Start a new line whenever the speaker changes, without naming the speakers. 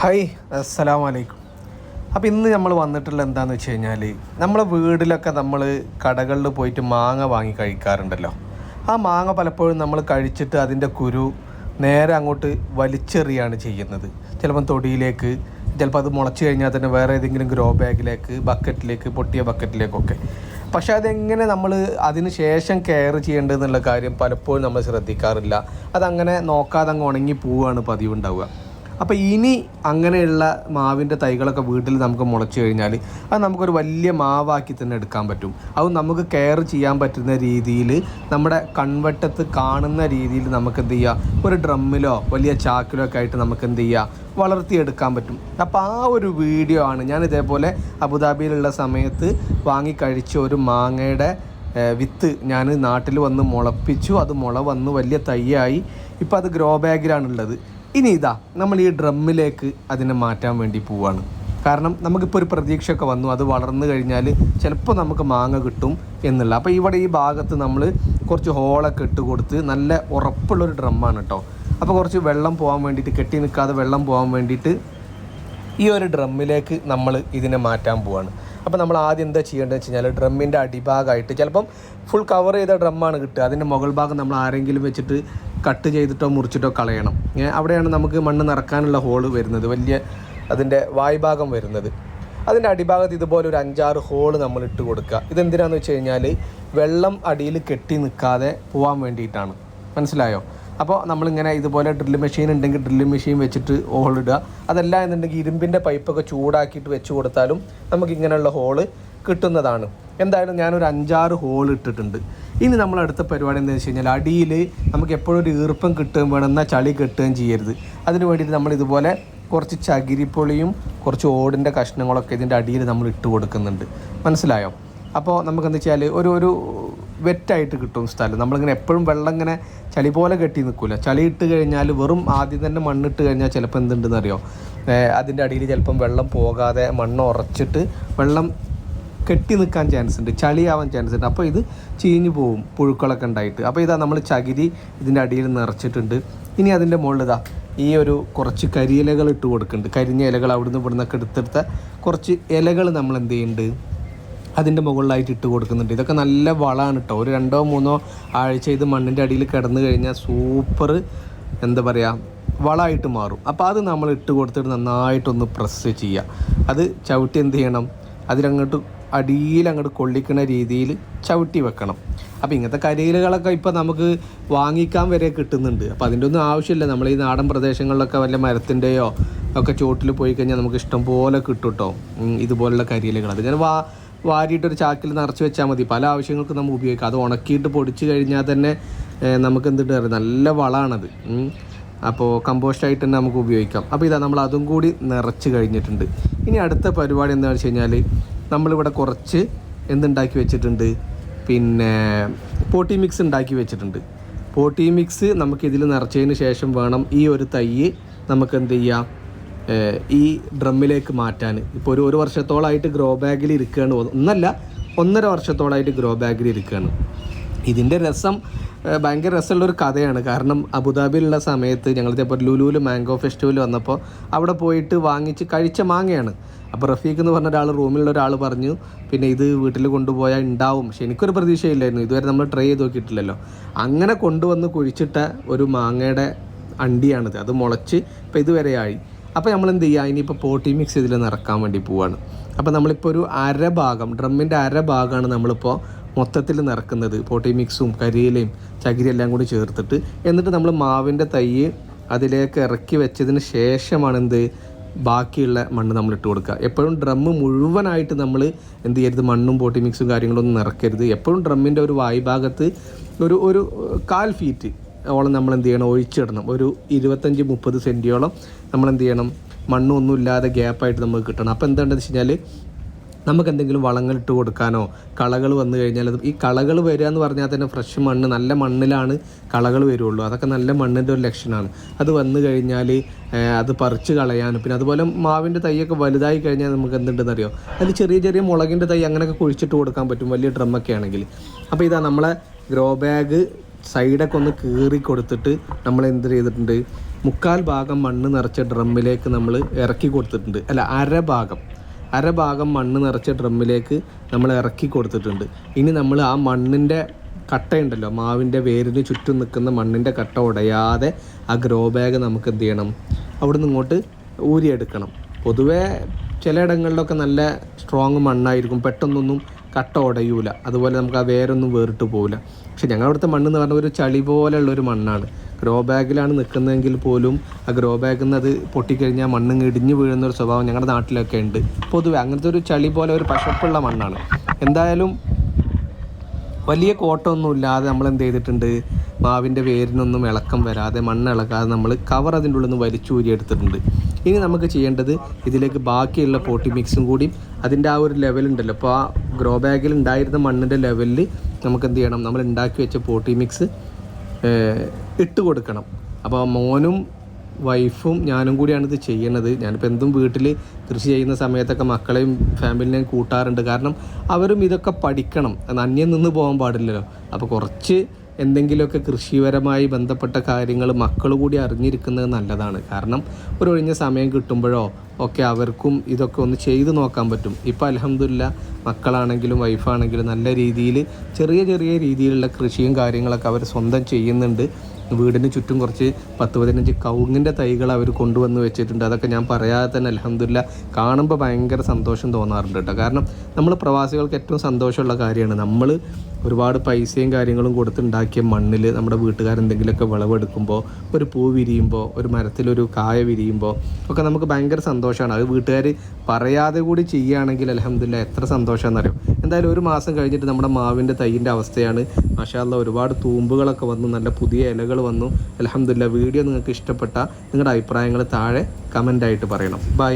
Hi അസ്സലാമു അലൈക്കും അപ്പോൾ ഇന്ന് നമ്മൾ വന്നിട്ടുള്ള എന്താണെന്ന് വെച്ച് കഴിഞ്ഞാൽ നമ്മളെ വീട്ടിലൊക്കെ നമ്മൾ കടകളിൽ പോയിട്ട് മാങ്ങ വാങ്ങി കഴിക്കാറുണ്ടല്ലോ. ആ മാങ്ങ പലപ്പോഴും നമ്മൾ കഴിച്ചിട്ട് അതിന്റെ കുരു നേരെ അങ്ങോട്ട് വലിച്ചെറിയാണ് ചെയ്യുന്നത്. ചിലപ്പം തൊടിയിലേക്ക് ചിലപ്പോൾ അത് മുളച്ച് കഴിഞ്ഞാൽ തന്നെ വേറെ ഏതെങ്കിലും ഗ്രോ ബാഗിലേക്ക് ബക്കറ്റിലേക്ക് പൊട്ടിയ ബക്കറ്റിലേക്കൊക്കെ. പക്ഷെ അതെങ്ങനെ നമ്മൾ അതിന് ശേഷം കെയർ ചെയ്യേണ്ടതെന്നുള്ള കാര്യം പലപ്പോഴും നമ്മൾ ശ്രദ്ധിക്കാറില്ല. അതങ്ങനെ നോക്കാതെ അങ്ങ് ഉണങ്ങി പോവുകയാണ് പതിവ് ഉണ്ടാവുക അപ്പോൾ ഇനി അങ്ങനെയുള്ള മാവിന്റെ തൈകളൊക്കെ വീട്ടിൽ നമുക്ക് മുളച്ച് കഴിഞ്ഞാൽ അത് നമുക്കൊരു വലിയ മാവാക്കി തന്നെ എടുക്കാൻ പറ്റും. അത് നമുക്ക് കെയർ ചെയ്യാൻ പറ്റുന്ന രീതിയിൽ നമ്മുടെ കൺവട്ടത്ത് കാണുന്ന രീതിയിൽ നമുക്ക് എന്ത് ചെയ്യുക ഒരു ഡ്രമ്മിലോ വലിയ ചാക്കിലോ ഒക്കെ ആയിട്ട് നമുക്ക് എന്ത് ചെയ്യുക വളർത്തിയെടുക്കാൻ പറ്റും. അപ്പോൾ ആ ഒരു വീഡിയോ ആണ് ഞാൻ ഇതേപോലെ അബുദാബിയിലുള്ള സമയത്ത് വാങ്ങി കഴിച്ച ഒരു മാങ്ങയുടെ വിത്ത് ഞാൻ നാട്ടിൽ വന്ന് മുളപ്പിച്ചു. അത് മുള വന്ന് വലിയ തൈയായി. ഇപ്പോൾ അത് ഗ്രോ ബാഗിലാണുള്ളത്. ഇനി ഇതാ നമ്മൾ ഈ ഡ്രമ്മിലേക്ക് അതിനെ മാറ്റാൻ വേണ്ടി പോവാണ്. കാരണം നമുക്കിപ്പോൾ ഒരു പ്രതീക്ഷയൊക്കെ വന്നു അത് വളർന്നു കഴിഞ്ഞാൽ ചിലപ്പോൾ നമുക്ക് മാങ്ങ കിട്ടും എന്നുള്ള. അപ്പോൾ ഇവിടെ ഈ ഭാഗത്ത് നമ്മൾ കുറച്ച് ഹോളൊക്കെ ഇട്ട് കൊടുത്ത് നല്ല ഉറപ്പുള്ളൊരു ഡ്രമ്മാണ് കേട്ടോ അപ്പോൾ കുറച്ച് വെള്ളം പോകാൻ വേണ്ടിയിട്ട് കെട്ടി നിൽക്കാതെ വെള്ളം പോകാൻ വേണ്ടിയിട്ട് ഈ ഒരു ഡ്രമ്മിലേക്ക് നമ്മൾ ഇതിനെ മാറ്റാൻ പോവാണ്. അപ്പോൾ നമ്മൾ ആദ്യം എന്താ ചെയ്യേണ്ടതെന്ന് വെച്ച് കഴിഞ്ഞാൽ ഡ്രമ്മിന്റെ അടിഭാഗമായിട്ട് ചിലപ്പം ഫുൾ കവർ ചെയ്ത ഡ്രമ്മാണ് കിട്ടുക. അതിന്റെ മുകൾ ഭാഗം നമ്മൾ ആരെങ്കിലും വെച്ചിട്ട് കട്ട് ചെയ്തിട്ടോ മുറിച്ചിട്ടോ കളയണം. അവിടെയാണ് നമുക്ക് മണ്ണ് നിറക്കാനുള്ള ഹോൾ വരുന്നത്. വലിയ അതിന്റെ വായ്ഭാഗം വരുന്നത്. അതിന്റെ അടിഭാഗത്ത് ഇതുപോലെ ഒരു അഞ്ചാറ് ഹോൾ നമ്മൾ ഇട്ട് കൊടുക്കുക. ഇതെന്തിനാന്ന് വെച്ച് കഴിഞ്ഞാൽ വെള്ളം അടിയിൽ കെട്ടി നിൽക്കാതെ പോകാൻ വേണ്ടിയിട്ടാണ്. മനസ്സിലായോ? അപ്പോൾ നമ്മളിങ്ങനെ ഇതുപോലെ ഡ്രില്ല് മെഷീൻ ഉണ്ടെങ്കിൽ ഡ്രില്ല് മെഷീൻ വെച്ചിട്ട് ഹോൾ ഇടുക. അതല്ല എന്നുണ്ടെങ്കിൽ ഇരുമ്പിന്റെ പൈപ്പൊക്കെ ചൂടാക്കിയിട്ട് വെച്ച് കൊടുത്താലും നമുക്ക് ഇങ്ങനെയുള്ള ഹോൾ കിട്ടുന്നതാണ്. എന്തായാലും ഞാനൊരു അഞ്ചാറ് ഹോൾ ഇട്ടിട്ടുണ്ട്. ഇനി നമ്മൾ അടുത്ത പരിപാടി എന്താണെന്ന് വെച്ച് കഴിഞ്ഞാൽ അടിയിൽ നമുക്ക് എപ്പോഴും ഒരു ഈർപ്പം കിട്ടുകയും വേണം എന്നാൽ ചളി കിട്ടുകയും ചെയ്യരുത്. അതിന് വേണ്ടിയിട്ട് നമ്മൾ ഇതുപോലെ കുറച്ച് ചകിരിപ്പൊളിയും കുറച്ച് ഓടിന്റെ കഷ്ണങ്ങളൊക്കെ ഇതിന്റെ അടിയിൽ നമ്മൾ ഇട്ട് കൊടുക്കുന്നുണ്ട്. മനസ്സിലായോ? അപ്പോൾ നമുക്ക് എന്താ വെച്ചാൽ ഒരു ഒരു വെറ്റായിട്ട് കിട്ടും സ്ഥലം. നമ്മളിങ്ങനെ എപ്പോഴും വെള്ളം ഇങ്ങനെ ചളി പോലെ കെട്ടി നിൽക്കില്ല ചളി ഇട്ട് കഴിഞ്ഞാൽ വെറും ആദ്യം തന്നെ മണ്ണിട്ട് കഴിഞ്ഞാൽ ചിലപ്പോൾ എന്തുണ്ടെന്ന് അറിയോ അതിന്റെ അടിയിൽ ചിലപ്പം വെള്ളം പോകാതെ മണ്ണ് ഉറച്ചിട്ട് വെള്ളം കെട്ടി നിൽക്കാൻ ചാൻസ് ഉണ്ട് ചളിയാവാൻ ചാൻസ് ഉണ്ട് അപ്പോൾ ഇത് ചീഞ്ഞു പോവും പുഴുക്കളൊക്കെ ഉണ്ടായിട്ട്. അപ്പോൾ ഇതാ നമ്മൾ ചകിരി ഇതിന്റെ അടിയിൽ നിറച്ചിട്ടുണ്ട്. ഇനി അതിന്റെ മുകളിൽ ഇതാ ഈ ഒരു കുറച്ച് കരിയിലകൾ ഇട്ട് കൊടുക്കുന്നുണ്ട്. കരിഞ്ഞ ഇലകൾ അവിടുന്ന് ഇവിടുന്നൊക്കെ എടുത്തെടുത്ത കുറച്ച് ഇലകൾ നമ്മൾ എന്ത് ചെയ്യുന്നുണ്ട്? അതിന്റെ മുകളിലായിട്ട് ഇട്ട് കൊടുക്കുന്നുണ്ട്. ഇതൊക്കെ നല്ല വളമാണ് കേട്ടോ ഒരു രണ്ടോ മൂന്നോ ആഴ്ച ഇത് മണ്ണിന്റെ അടിയിൽ കിടന്നു കഴിഞ്ഞാൽ സൂപ്പർ എന്താ പറയുക വളമായിട്ട് മാറും. അപ്പോൾ അത് നമ്മൾ ഇട്ട് കൊടുത്തിട്ട് നന്നായിട്ടൊന്ന് പ്രസ് ചെയ്യുക അത് ചവിട്ടി എന്ത് ചെയ്യണം? അതിലങ്ങോട്ട് അടിയിൽ അങ്ങോട്ട് കൊള്ളിക്കുന്ന രീതിയിൽ ചവിട്ടി വെക്കണം. അപ്പോൾ ഇങ്ങനത്തെ കരിയിലകളൊക്കെ ഇപ്പോൾ നമുക്ക് വാങ്ങിക്കാൻ വരെ കിട്ടുന്നുണ്ട്. അപ്പോൾ അതിന്റെ ഒന്നും ആവശ്യമില്ല. നമ്മൾ ഈ നാടൻ പ്രദേശങ്ങളിലൊക്കെ വല്ല മരത്തിന്റെയോ ഒക്കെ ചോട്ടിൽ പോയി കഴിഞ്ഞാൽ നമുക്ക് ഇഷ്ടം പോലെ കിട്ടും കേട്ടോ ഇതുപോലുള്ള കരിയിലുകൾ. അത് ഞാൻ വാ വാരിയിട്ട് ഒരു ചാക്കിൽ നിറച്ച് വെച്ചാൽ മതി. പല ആവശ്യങ്ങൾക്ക് നമുക്ക് ഉപയോഗിക്കാം. അത് ഉണക്കിയിട്ട് പൊടിച്ച് കഴിഞ്ഞാൽ തന്നെ നമുക്ക് എന്തിട്ട് അറിയാം? നല്ല വളമാണത്. അപ്പോൾ കമ്പോസ്റ്റായിട്ട് തന്നെ നമുക്ക് ഉപയോഗിക്കാം. അപ്പോൾ ഇതാ നമ്മൾ അതും കൂടി നിറച്ച് കഴിഞ്ഞിട്ടുണ്ട്. ഇനി അടുത്ത പരിപാടി എന്താണെന്ന് വെച്ച് കഴിഞ്ഞാൽ നമ്മളിവിടെ കുറച്ച് എന്തുണ്ടാക്കി വെച്ചിട്ടുണ്ട്? പിന്നെ പോട്ടി മിക്സ് ഉണ്ടാക്കി വെച്ചിട്ടുണ്ട്. പോട്ടി മിക്സ് നമുക്കിതിൽ നിറച്ചതിന് ശേഷം വേണം ഈ ഒരു തൈ നമുക്ക് എന്ത് ചെയ്യാം? ഈ ഡ്രമ്മിലേക്ക് മാറ്റാൻ. ഇപ്പോൾ ഒരു ഒരു വർഷത്തോളമായിട്ട് ഗ്രോ ബാഗിൽ ഇരിക്കുകയാണ്. ഒന്നല്ല ഒന്നര വർഷത്തോളമായിട്ട് ഗ്രോ ബാഗിൽ ഇരിക്കുകയാണ്. ഇതിന്റെ രസം ഭയങ്കര രസമുള്ളൊരു കഥയാണ്. കാരണം അബുദാബിയിലുള്ള സമയത്ത് ഞങ്ങൾ ഇതേപോലെ ലുലുവിൽ മാംഗോ ഫെസ്റ്റിവൽ വന്നപ്പോൾ അവിടെ പോയിട്ട് വാങ്ങിച്ച് കഴിച്ച മാങ്ങയാണ്. അപ്പോൾ റഫീഖ് എന്ന് പറഞ്ഞ ഒരാൾ റൂമിലുള്ള ഒരാൾ പറഞ്ഞു പിന്നെ ഇത് വീട്ടിൽ കൊണ്ടുപോയാൽ ഉണ്ടാവും പക്ഷെ എനിക്കൊരു പ്രതീക്ഷയില്ലായിരുന്നു. ഇതുവരെ നമ്മൾ ട്രൈ ചെയ്ത് നോക്കിയിട്ടില്ലല്ലോ. അങ്ങനെ കൊണ്ടുവന്ന് കുഴിച്ചിട്ട ഒരു മാങ്ങയുടെ അണ്ടിയാണിത്. അത് മുളച്ച് ഇപ്പോൾ ഇതുവരെയായി അപ്പോൾ നമ്മൾ എന്ത് ചെയ്യുക ഇനിയിപ്പോൾ പോട്ടി മിക്സ് ഇതിൽ നിറക്കാൻ വേണ്ടി പോവാണ്. അപ്പോൾ നമ്മളിപ്പോൾ ഒരു അര ഭാഗം ഡ്രമ്മിന്റെ അര ഭാഗമാണ് നമ്മളിപ്പോൾ മൊത്തത്തിൽ നിറക്കുന്നത്. പോട്ടി മിക്സും കരിയിലയും ചകിരി എല്ലാം കൂടി ചേർത്തിട്ട്. എന്നിട്ട് നമ്മൾ മാവിന്റെ തൈ അതിലേക്ക് ഇറക്കി വെച്ചതിന് ശേഷമാണ് എന്ത്? ബാക്കിയുള്ള മണ്ണ് നമ്മൾ ഇട്ട് കൊടുക്കുക. എപ്പോഴും ഡ്രമ്മ് മുഴുവനായിട്ട് നമ്മൾ എന്ത് ചെയ്യരുത്? മണ്ണും പോട്ടി മിക്സും കാര്യങ്ങളൊന്നും നിറക്കരുത്. എപ്പോഴും ഡ്രമ്മിന്റെ ഒരു വായ്ഭാഗത്ത് ഒരു ഒരു കാൽ ഫീറ്റ് ഓളം നമ്മൾ എന്ത് ചെയ്യണം? ഒഴിച്ചിടണം. ഒരു ഇരുപത്തഞ്ച് മുപ്പത് സെന്റിയോളം നമ്മൾ എന്ത് ചെയ്യണം മണ്ണൊന്നും ഇല്ലാതെ ഗ്യാപ്പായിട്ട് നമുക്ക് കിട്ടണം. അപ്പോൾ എന്താണെന്ന് വെച്ച് കഴിഞ്ഞാൽ നമുക്ക് എന്തെങ്കിലും വളങ്ങൾ ഇട്ട് കൊടുക്കാനോ കളകൾ വന്നു കഴിഞ്ഞാൽ ഈ കളകൾ വരിക എന്ന് പറഞ്ഞാൽ തന്നെ ഫ്രഷ് മണ്ണ് നല്ല മണ്ണിലാണ് കളകൾ വരുള്ളൂ. അതൊക്കെ നല്ല മണ്ണിന്റെ ഒരു ലക്ഷണമാണ്. അത് വന്നു കഴിഞ്ഞാൽ അത് പറിച്ച് കളയാനും പിന്നെ അതുപോലെ മാവിന്റെ തൈയൊക്കെ വലുതായി കഴിഞ്ഞാൽ നമുക്ക് എന്തുണ്ടെന്ന് അറിയോ? അതിൽ ചെറിയ ചെറിയ മുളകിന്റെ തൈ അങ്ങനെയൊക്കെ കുഴിച്ചിട്ട് കൊടുക്കാൻ പറ്റും വലിയ ഡ്രമ്മൊക്കെ ആണെങ്കിൽ. അപ്പോൾ ഇതാ നമ്മളെ ഗ്രോ ബാഗ് സൈഡൊക്കെ ഒന്ന് കീറി കൊടുത്തിട്ട് നമ്മൾ എന്ത് ചെയ്തിട്ടുണ്ട്? മുക്കാൽ ഭാഗം മണ്ണ് നിറച്ച ഡ്രമ്മിലേക്ക് നമ്മൾ ഇറക്കി കൊടുത്തിട്ടുണ്ട്. അല്ല അര ഭാഗം. ഭാഗം മണ്ണ് നിറച്ച ഡ്രമ്മിലേക്ക് നമ്മൾ ഇറക്കി കൊടുത്തിട്ടുണ്ട്. ഇനി നമ്മൾ ആ മണ്ണിന്റെ കട്ടയുണ്ടല്ലോ മാവിന്റെ വേരിന് ചുറ്റും നിൽക്കുന്ന മണ്ണിന്റെ കട്ട ഉടയാതെ ആ ഗ്രോ ബാഗ് നമുക്ക് എന്ത് ചെയ്യണം? അവിടുന്ന് ഇങ്ങോട്ട് ഊരിയെടുക്കണം. പൊതുവേ ചിലയിടങ്ങളിലൊക്കെ നല്ല സ്ട്രോങ് മണ്ണായിരിക്കും. പെട്ടെന്നൊന്നും കട്ട ഉടയൂല. അതുപോലെ നമുക്ക് ആ വേരൊന്നും വേറിട്ട് പോകില്ല പക്ഷെ ഞങ്ങളുടെ അവിടുത്തെ മണ്ണ് എന്ന് പറഞ്ഞാൽ ഒരു ചളി പോലെയുള്ള ഒരു മണ്ണാണ്. ഗ്രോ ബാഗിലാണ് നിൽക്കുന്നതെങ്കിൽ പോലും ആ ഗ്രോ ബാഗിൽ നിന്ന് അത് പൊട്ടിക്കഴിഞ്ഞാൽ മണ്ണ് ഇടിഞ്ഞു വീഴുന്ന ഒരു സ്വഭാവം ഞങ്ങളുടെ നാട്ടിലൊക്കെ ഉണ്ട്. പൊതുവെ അങ്ങനത്തെ ഒരു ചളി പോലെ ഒരു പശപ്പുള്ള മണ്ണാണ്. എന്തായാലും വലിയ കോട്ടമൊന്നും ഇല്ലാതെ നമ്മൾ എന്ത് ചെയ്തിട്ടുണ്ട്? മാവിന്റെ വേരിനൊന്നും ഇളക്കം വരാതെ മണ്ണ് ഇളക്കാതെ നമ്മൾ കവർ അതിന്റെ ഉള്ളിൽ നിന്ന് വലിച്ചൂരി എടുത്തിട്ടുണ്ട്. ഇനി നമുക്ക് ചെയ്യേണ്ടത് ഇതിലേക്ക് ബാക്കിയുള്ള പോട്ടി മിക്സും കൂടി അതിന്റെ ആ ഒരു ലെവലുണ്ടല്ലോ അപ്പോൾ ആ ഗ്രോ ബാഗിൽ ഉണ്ടായിരുന്ന മണ്ണിന്റെ ലെവലിൽ നമുക്ക് എന്ത് ചെയ്യണം? നമ്മൾ ഉണ്ടാക്കി വെച്ച പോട്ടി മിക്സ് ഇട്ട് കൊടുക്കണം. അപ്പോൾ മോനും വൈഫും ഞാനും കൂടിയാണ് ഇത് ചെയ്യണത്. ഞാനിപ്പോൾ എന്തും വീട്ടിൽ കൃഷി ചെയ്യുന്ന സമയത്തൊക്കെ മക്കളെയും ഫാമിലിനെയും കൂട്ടാറുണ്ട്. കാരണം അവരും ഇതൊക്കെ പഠിക്കണം. അന്യം നിന്ന് പോകാൻ പാടില്ലല്ലോ. അപ്പോൾ കുറച്ച് എന്തെങ്കിലുമൊക്കെ കൃഷിപരമായി ബന്ധപ്പെട്ട കാര്യങ്ങൾ മക്കൾ കൂടി അറിഞ്ഞിരിക്കുന്നത് നല്ലതാണ്. കാരണം ഒരു ഒഴിഞ്ഞ സമയം കിട്ടുമ്പോഴോ ഒക്കെ അവർക്കും ഇതൊക്കെ ഒന്ന് ചെയ്തു നോക്കാൻ പറ്റും. ഇപ്പോൾ അലഹമില്ല മക്കളാണെങ്കിലും വൈഫാണെങ്കിലും നല്ല രീതിയിൽ ചെറിയ ചെറിയ രീതിയിലുള്ള കൃഷിയും കാര്യങ്ങളൊക്കെ അവർ സ്വന്തം ചെയ്യുന്നുണ്ട്. വീടിന് ചുറ്റും കുറച്ച് പത്ത് പതിനഞ്ച് കൗങ്ങിന്റെ തൈകൾ അവർ കൊണ്ടുവന്ന് വെച്ചിട്ടുണ്ട്. അതൊക്കെ ഞാൻ പറയാതെ തന്നെ അലഹമില്ല കാണുമ്പോൾ ഭയങ്കര സന്തോഷം തോന്നാറുണ്ട് കേട്ടോ. കാരണം നമ്മൾ പ്രവാസികൾക്ക് ഏറ്റവും സന്തോഷമുള്ള കാര്യമാണ്. നമ്മൾ ഒരുപാട് പൈസയും കാര്യങ്ങളും കൊടുത്തുണ്ടാക്കിയ മണ്ണിൽ നമ്മുടെ വീട്ടുകാരെന്തെങ്കിലുമൊക്കെ വിളവെടുക്കുമ്പോൾ ഒരു പൂ വിരിയുമ്പോൾ ഒരു മരത്തിലൊരു കായ വിരിയുമ്പോൾ ഒക്കെ നമുക്ക് ഭയങ്കര സന്തോഷമാണ്. അത് വീട്ടുകാർ പറയാതെ കൂടി ചെയ്യുകയാണെങ്കിൽ അലഹമില്ല എത്ര സന്തോഷമാണെന്നറിയും എന്തായാലും ഒരു മാസം കഴിഞ്ഞിട്ട് നമ്മുടെ മാവിന്റെ തൈയിന്റെ അവസ്ഥയാണ്. മാഷാല്ല ഒരുപാട് തൂമ്പുകളൊക്കെ വന്ന് നല്ല പുതിയ ഇലകൾ വന്നു. അലഹമില്ല വീഡിയോ നിങ്ങൾക്ക് ഇഷ്ടപ്പെട്ട നിങ്ങളുടെ അഭിപ്രായങ്ങൾ താഴെ കമന്റായിട്ട് പറയണം. ബൈ